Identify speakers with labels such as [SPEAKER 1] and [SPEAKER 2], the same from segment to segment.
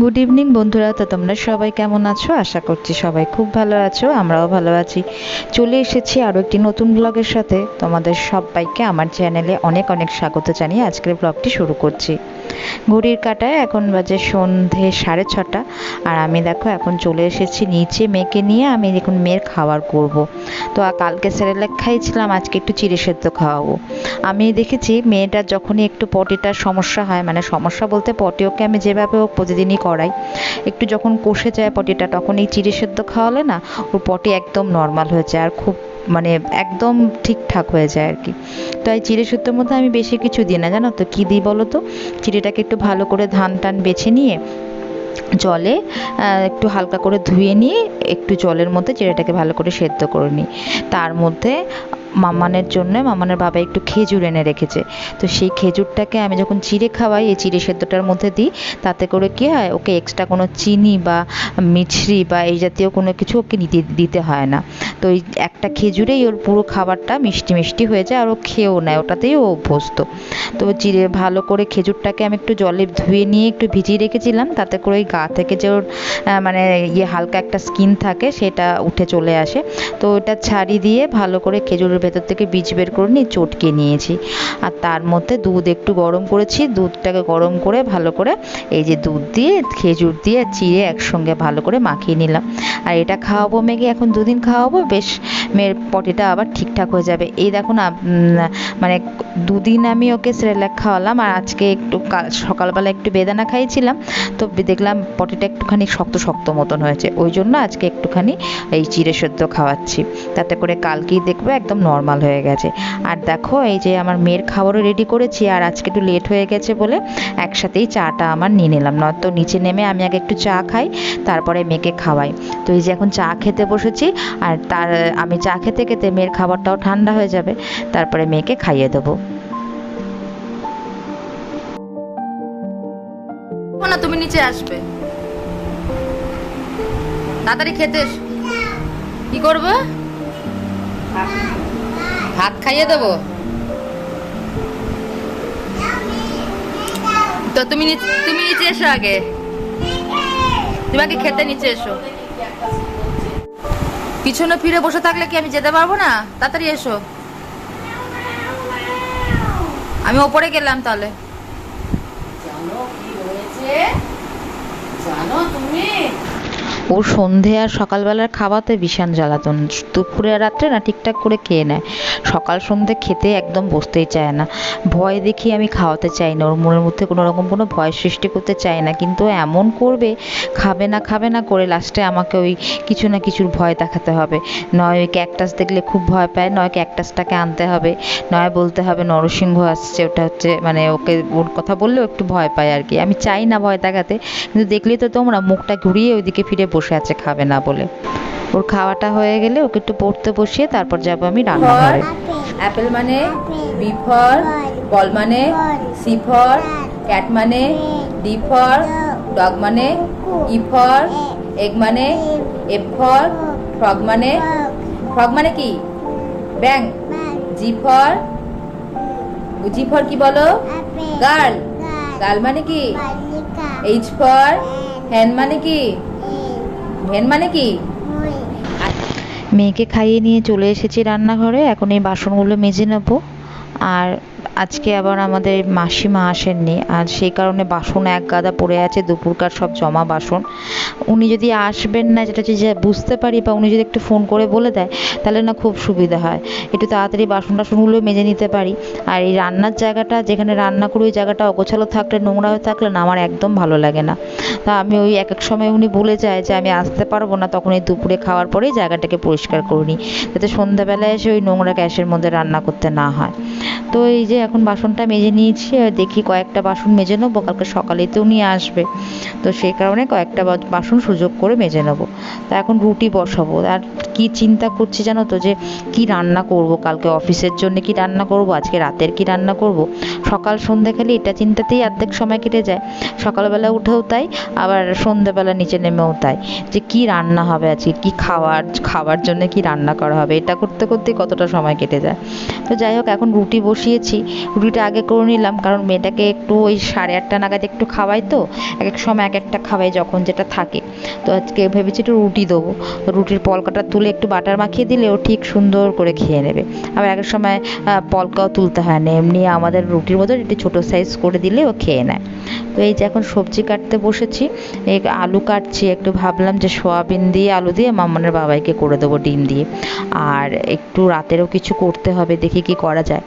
[SPEAKER 1] Good evening বন্ধুরা। তো তোমরা সবাই কেমন আছো? আশা করছি সবাই খুব ভালো আছো, আমরাও ভালো আছি। চলে এসেছি আরও একটি নতুন ব্লগের সাথে। তোমাদের সবাইকে আমার চ্যানেলে অনেক অনেক স্বাগত জানিয়ে আজকের ব্লগটি শুরু করছি। ঘড়ির কাটায় এখন বাজে সন্ধে সাড়ে ছটা। আর আমি দেখো এখন চলে এসেছি নিচে মেয়েকে নিয়ে, আমি এখন মেয়ের খাবার করব। তো কালকে সেরেলাক খাইছিলাম আজকে একটু চিড়ে সেদ্ধ খাওয়াবো। আমি দেখেছি মেয়েটার যখনই একটু পটিটার সমস্যা হয় মানে সমস্যা বলতে পটি ওকে আমি যেভাবে হোক প্রতিদিনই করাই। একটু যখন কষে যায় পটিটা, তখন এই চিড়ে সেদ্ধ খাওয়ালে না, ওর পটি একদম নর্মাল হয়ে যায়। আর খুব মানে একদম ঠিকঠাক হয়ে যায় আর কি। তো এই চিড়ে সুতোর মধ্যে আমি বেশি কিছু দিই না, জানো তো? কী দিই বলো তো? চিড়েটাকে একটু ভালো করে ধান টান বেছে নিয়ে, জলে একটু হালকা করে ধুয়ে নিয়ে, একটু জলের মধ্যে চিড়েটাকে ভালো করে সেদ্ধ করে নিই। তার মধ্যে মামানের জন্য, মামানের বাবা একটু খেজুর এনে রেখেছে। তো সেই খেজুরটাকে আমি যখন চিড়ে খাওয়াই, এই চিড়ে সেদ্ধটার মধ্যে দিই, তাতে করে কি হয়, ওকে এক্সট্রা কোনো চিনি বা মিছরি বা এই জাতীয় কোনো কিছু ওকে নিতে দিতে হয় না। তো ওই একটা খেজুরেই ওর পুরো খাবারটা মিষ্টি মিষ্টি হয়ে যায়, আর ও খেয়েও নেয়, ওটাতেই ও অভ্যস্ত। তো চিড়ে ভালো করে খেজুরটাকে আমি একটু জলে ধুয়ে নিয়ে একটু ভিজিয়ে রেখেছিলাম, তাতে করে ওই গা থেকে যে ওর মানে ইয়ে হালকা একটা স্কিন থাকে, সেটা উঠে চলে আসে। তো ওটা ছাড়ি দিয়ে ভালো করে খেজুরের ভেতর থেকে বীজ বের করে নিয়ে চটকে নিয়েছি। আর তার মধ্যে দুধ একটু গরম করেছি, দুধটাকে গরম করে ভালো করে এই যে দুধ দিয়ে, খেজুর দিয়ে, চিড়ে একসঙ্গে ভালো করে মাখিয়ে নিলাম। আর এটা খাওয়াবো মেয়েকে এখন দুদিন খাওয়াবো, বেশ মেয়ের পটিটা আবার ঠিকঠাক হয়ে যাবে। এই দেখো না মানে দুদিন আমি ওকে সেরেলাক খাওয়ালাম, আর আজকে একটু কাল, সকালবেলা একটু বেদানা খাইয়েছিলাম তো দেখলাম পটিটা একটুখানি শক্ত শক্ত মতন হয়েছে, ওই জন্য আজকে একটুখানি এই চিড়ে সেদ্ধ খাওয়াচ্ছি। তাতে করে কালকেই দেখবে একদম নর্মাল হয়ে গেছে। আর দেখো, এই যে আমার মেয়ের খাবারও রেডি করেছি, আর আজকে একটু লেট হয়ে গেছে বলে একসাথেই চাটা আমার নিয়ে নিলাম, নয়তো নিচে নেমে আমি আগে একটু চা খাই, তারপরে মেয়েকে খাওয়াই। তো এই যে এখন চা খেতে বসেছি, আর তার, আমি চা খেতে খেতে মেয়ের খাবারটাও ঠান্ডা হয়ে যাবে, তারপরে মেয়েকে খাইয়ে দেবো।
[SPEAKER 2] না তুমি নিচে আসবে। তাড়াতাড়ি খেতে। কি করবে? ভাত খাইয়ে দেবো? তো তুমি তুমি নিচে এসো আগে। তুমি আগে খেতে নিচে এসো। পিছনে ফিরে বসে থাকলে কি আমি যেতে পারব না? তাড়াতাড়ি এসো। আমি ওপরে গেলাম তাহলে।
[SPEAKER 3] জানো কি হয়েছে? জানো তুমি?
[SPEAKER 1] ওর সন্ধে আর সকালবেলার খাওয়াতে ভীষণ জ্বালাতন। দুপুরে আর রাত্রে না ঠিকঠাক করে খেয়ে নেয়। সকাল সন্ধে খেতে একদম বসতেই চায় না। ভয় দেখি আমি খাওয়াতে চাই না। ওর মনের মধ্যে কোনো রকম কোনো ভয় সৃষ্টি করতে চাই না। কিন্তু এমন করবে, খাবে না খাবে না করে লাস্টে আমাকে ওই কিছু না কিছুর ভয় দেখাতে হবে। নয়, ওই ক্যাকটাস দেখলে খুব ভয় পায়। নয় ক্যাকটাসটাকে আনতে হবে। নয়, বলতে হবে নরসিংহ আসছে। ওটা হচ্ছে মানে ওকে, ওর কথা বললেও একটু ভয় পায় আর কি। আমি চাই না ভয় দেখাতে। কিন্তু দেখলেই তো তোমরা মুখটা ঘুরিয়ে ওইদিকে ফিরে বসে আছে, খাবে না বলে। ওর খাওয়াটা হয়ে গেলে ওকে একটু পড়তে বসিয়ে তারপর যাব আমি রান্নাঘরে।
[SPEAKER 2] অ্যাপেল মানে বি ফর বল মানে সি ফর ক্যাট মানে ডি ফর ডগ মানে ই ফর এগ মানে এফ ফর ফ্রগ মানে ফ্রগ মানে কি? ব্যাং, জি ফর জি ফর কি বলো? গার্ল গার্ল মানে কি? এইচ ফর হ্যান মানে কি? হেন মানে কি?
[SPEAKER 1] মেয়েকে খাইয়ে নিয়ে চলে এসেছি রান্নাঘরে, এখন এই বাসনগুলো মেজে নেব। আর আজকে আবার আমাদের মাসিমা আসেননি, আর সেই কারণে বাসন এক গাদা পড়ে আছে, দুপুরকার সব জমা বাসন। উনি যদি আসবেন না, যেটা যে বুঝতে পারি বা উনি যদি একটু ফোন করে বলে দেয়, তাহলে না খুব সুবিধা হয়। একটু তাড়াতাড়ি বাসন টাসনগুলো মেজে নিতে পারি। আর এই রান্নার জায়গাটা, যেখানে রান্না করি, ওই জায়গাটা অগোছালো থাকলে, নোংরা হয়ে থাকলে না আমার একদম ভালো লাগে না। তা আমি ওই এক এক সময় উনি বলে যায় যে, আমি আসতে পারব না। তখন এই দুপুরে খাওয়ার পরেই জায়গাটাকে পরিষ্কার করে নিই, যাতে সন্ধ্যাবেলায় এসে ওই নোংরা গ্যাসের মধ্যে রান্না করতে না হয়। তো এই যে এখন বাসনটা মেজে নিয়েছি, আর দেখি কয়েকটা বাসন মেজে নেব, কালকে সকালেই তো উনি আসবে। তো সেই কারণে কয়েকটা বাসন সুযোগ করে মেজে নেব। তা এখন রুটি বসাবো। আর কি চিন্তা করছি জানো তো, যে কি রান্না করব? কালকে অফিসের জন্য কি রান্না করব? আজকে রাতের কি রান্না করব? সকাল সন্ধে খালি এটা চিন্তাতেই অর্ধেক সময় কেটে যায়। সকালবেলা উঠেও তাই, আবার সন্ধ্যেবেলা নিচে নেমেও তাই। যে কি রান্না হবে আজকে? কি খাওয়ার খাওয়ার জন্য কি রান্না করা হবে? এটা করতে করতে কতটা সময় কেটে যায়। তো যাই হোক, এখন রুটি বসিয়েছি। নিচ্ছি রুটিটা আগে করে নিলাম, কারণ মেয়েটাকে একটু ওই সাড়ে আটটা নাগাদ একটু খাওয়াই তো, এক এক সময় এক একটা খাওয়াই যখন যেটা থাকে। তো আজকে ভেবেছি একটু রুটি দেবো। রুটির পলকাটা তুলে একটু বাটার মাখিয়ে দিলে ও ঠিক সুন্দর করে খেয়ে নেবে। আবার এক এক সময় পলকাও তুলতে হয় না। এমনি আমাদের রুটির মতো একটু ছোটো সাইজ করে দিলে ও খেয়ে নেয়। তো এই যে এখন সবজি কাটতে বসেছি, এই আলু কাটছি। একটু ভাবলাম যে সোয়াবিন দিয়ে আলু দিয়ে মামনের বাবাইকে করে দেবো ডিম দিয়ে। আর একটু রাতেরও কিছু করতে হবে, দেখি কি করা যায়।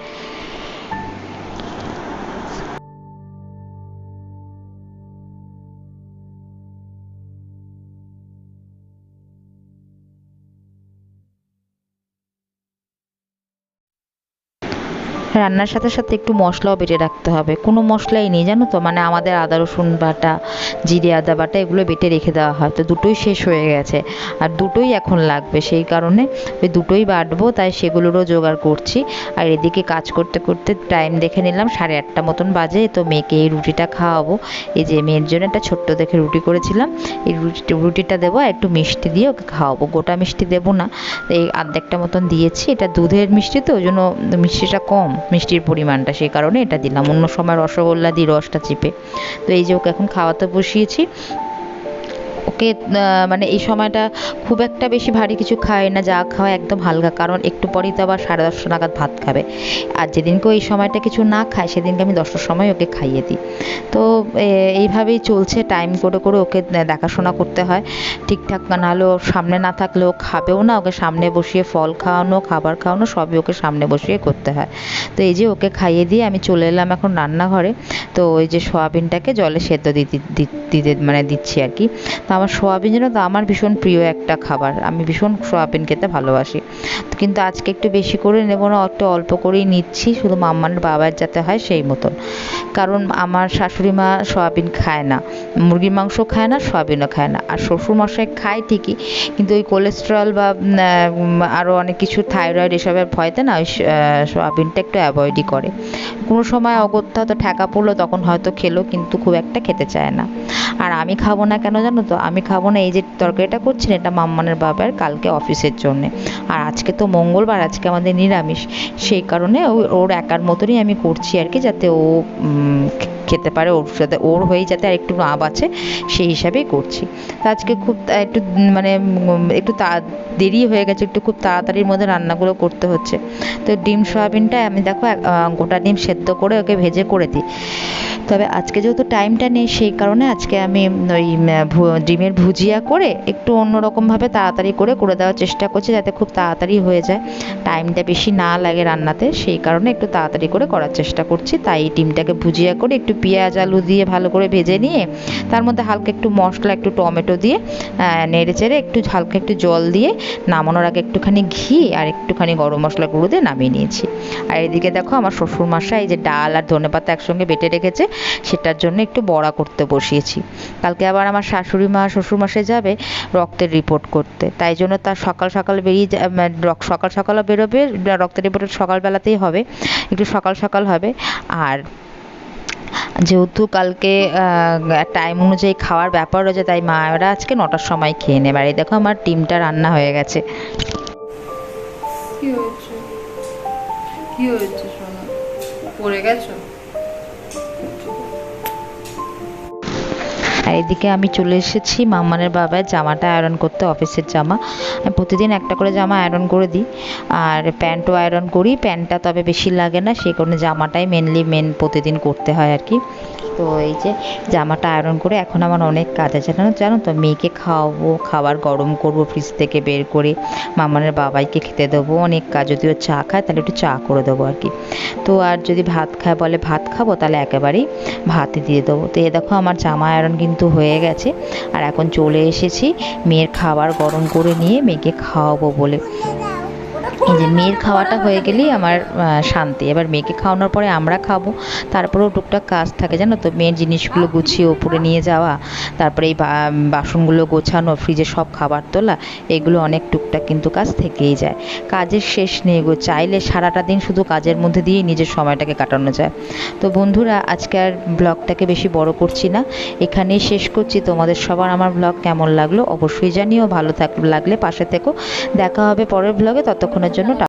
[SPEAKER 1] রান্নার সাথে সাথে একটু মশলাও বেটে রাখতে হবে। কোনো মশলাই নেই, জানো তো? মানে আমাদের আদা, রসুন বাটা, জিরে, আদা বাটা এগুলো বেটে রেখে দেওয়া হয়। তো দুটোই শেষ হয়ে গেছে। আর দুটোই এখন লাগবে। সেই কারণে ওই দুটোই বাটবো, তাই সেগুলোরও জোগাড় করছি। আর এদিকে কাজ করতে করতে টাইম দেখে নিলাম, সাড়ে আটটা মতন বাজে। তো মেয়েকে এই রুটিটা খাওয়াবো। এই যে মেয়ের জন্য একটা ছোট্ট দেখে রুটি করেছিলাম। এই রুটি, রুটিটা দেবো, আর একটু মিষ্টি দিয়ে ওকে খাওয়াবো। গোটা মিষ্টি দেবো না। এই আর্ধেকটা মতন দিয়েছি। এটা দুধের মিষ্টি তো, ওই জন্য মিষ্টিটা কম। মিষ্টির পরিমাণটা সেই কারণে এটা দিলাম। অন্য সময় রসগোল্লা দিই রসটা চিপে। তো এই যে ওকে এখন খাওয়াতে বসিয়েছি। ওকে মানে এই সময়টা খুব একটা বেশি ভারী কিছু খায় না, যা খাওয়া একদম হালকা, কারণ একটু পরেই তো আবার সাড়ে দশটা নাগাদ ভাত খাবে। আর যেদিনকে এই সময়টা কিছু না খায়, সেদিনকে আমি দশটার সময় ওকে খাইয়ে দিই। তো এইভাবেই চলছে টাইম করে করে ওকে দেখাশোনা করতে হয়। ঠিকঠাক নাহলে ও সামনে না থাকলে ও খাবেও না, ওকে সামনে বসিয়ে ফল খাওয়ানো, খাবার খাওয়ানো, সবই ওকে সামনে বসিয়ে করতে হয়। তো এই যে ওকে খাইয়ে দিয়ে আমি চলে এলাম এখন রান্নাঘরে। তো ওই যে সোয়াবিনটাকে জলে সেদ্ধ দিতে দিতে মানে দিচ্ছি আর কি। তো আমার সোয়াবিন যেন তো আমার ভীষণ প্রিয় একটা খাবার। আমি ভীষণ সোয়াবিন খেতে ভালোবাসি। কিন্তু আজকে একটু বেশি করে নেব না, একটু অল্প করেই নিচ্ছি, শুধু মাম্মার বাবার যাতে হয় সেই মতন। কারণ আমার শাশুড়ি মা সয়াবিন খায় না, মুরগির মাংস খায় না, সয়াবিনও খায় না। আর শ্বশুর মশাই খায় ঠিকই, কিন্তু ওই কোলেস্টেরল বা আরও অনেক কিছু থাইরয়েড এসবের ভয়তে না ওই সয়াবিনটা একটু অ্যাভয়েডই করে। কোনো সময় অগত্যা তো ঠেকা পড়ল, তখন হয়তো খেলো, কিন্তু খুব একটা খেতে চায় না। আর আমি খাব না কেন জানো তো? আমি খাব না, এই যে তরকারিটা করছি এটা মাম্মানের বাবার কালকে অফিসের জন্যে। আর আজকে তো মঙ্গলবার আজকে আমাদের নিরামিষ। সেই কারণে ওর একার মতনই আমি করছি আর কি, যাতে ও খেতে পারে, ওর সাথে, ওর হয়েই যাতে আর একটু না বাঁচে সেই হিসাবেই করছি। তো আজকে খুব একটু মানে একটু তা, দেরি হয়ে গেছে, একটু খুব তাড়াতাড়ির মধ্যে রান্নাগুলো করতে হচ্ছে। তো ডিম, সয়াবিনটা আমি দেখো গোটা ডিম সেদ্ধ করে ওকে ভেজে করে দিই। তবে আজকে যেহেতু টাইমটা নেই, সেই কারণে আজকে আমি ওই ডিমের ভুজিয়া করে একটু অন্যরকমভাবে তাড়াতাড়ি করে করে দেওয়ার চেষ্টা করছি যাতে খুব তাড়াতাড়ি হয়ে যায়। টাইমটা বেশি না লাগে রান্নাতে, সেই কারণে একটু তাড়াতাড়ি করে করার চেষ্টা করছি। তাই ডিমটাকে ভুজিয়া করে একটু পেঁয়াজ, আলু দিয়ে ভালো করে ভেজে নিয়ে, তার মধ্যে হালকা একটু মশলা, একটু টমেটো দিয়ে নেড়ে চেড়ে একটু হালকা একটু জল দিয়ে নামানোর আগে একটুখানি ঘি আর একটুখানি গরম মশলা গুঁড়ো দিয়ে নামিয়ে নিয়েছি। আর এদিকে দেখো আমার শ্বশুর মশাই যে ডাল আর ধনেপাতা একসঙ্গে বেটে রেখেছে সেটার জন্য একটু বড়া করতে বসিয়েছি। কালকে আবার আমার শাশুড়ি মা শ্বশুরমশাই যাবে রক্তের রিপোর্ট করতে। তাই জন্য তার সকাল সকাল বেরিয়ে মানে সকাল সকালও বেরোবে, রক্তের রিপোর্ট সকালবেলাতেই হবে, একটু সকাল সকাল হবে। আর যেহেতু কালকে টাইম অনুযায়ী খাওয়ার ব্যাপার রয়েছে, তাই মায়েরা আজকে নটার সময় খেয়ে নেবে। আর এই দেখো আমার ডিমটা রান্না হয়ে গেছে।
[SPEAKER 2] কি হয়েছে? কি হয়েছে সোনা? পড়ে গেছো?
[SPEAKER 1] আর এদিকে আমি চলে এসেছি মাম্মানের বাবার জামাটা আয়রন করতে অফিসের জামা। আমি প্রতিদিন একটা করে জামা আয়রন করে দিই। আর প্যান্টও আয়রন করি। প্যান্টটা তবে বেশি লাগে না সেই কারণে জামাটাই মেনলি মেন প্রতিদিন করতে হয় আর কি। তো এই যে জামাটা আয়রন করে এখন আমার অনেক কাজ আছে। জানো জানো তো, মেয়েকে খাওয়াবো, খাবার গরম করব ফ্রিজ থেকে বের করে মামানের বাবাইকে খেতে দেবো, অনেক কাজ। যদি ও চা খায়, তাহলে একটু চা করে দেবো আর কি। তো আর যদি ভাত খায়, বলে ভাত খাব, তাহলে একেবারেই ভাতই দিয়ে দেবো। তো এ দেখো, আমার জামা আয়রন কিন্তু হয়ে গেছে। আর এখন চলে এসেছি মেয়ের খাবার গরম করে নিয়ে মেয়েকে খাওয়াবো বলে। যে মেয়ের খাওয়াটা হয়ে গেলেই আমার শান্তি। এবার মেয়েকে খাওয়ানোর পরে আমরা খাব। তারপরেও টুকটাক কাজ থাকে, জানো তো? মেয়ের জিনিসগুলো গুছিয়ে ওপরে নিয়ে যাওয়া, তারপরে এই বাসনগুলো গোছানো, ফ্রিজে সব খাবার তোলা, এগুলো অনেক টুকটাক কিন্তু কাজ থেকেই যায়। কাজের শেষ নেই গো। চাইলে সারাটা দিন শুধু কাজের মধ্যে দিয়েই নিজের সময়টাকে কাটানো যায়। তো বন্ধুরা, আজকে আর ব্লগটাকে বেশি বড় করছি না। এখানেই শেষ করছি। তোমাদের সবার আমার ব্লগ কেমন লাগল অবশ্যই জানিও। ভালো থাক, লাগলে পাশে থেকো। দেখা হবে পরের ব্লগে। ততক্ষণের জন্য টা-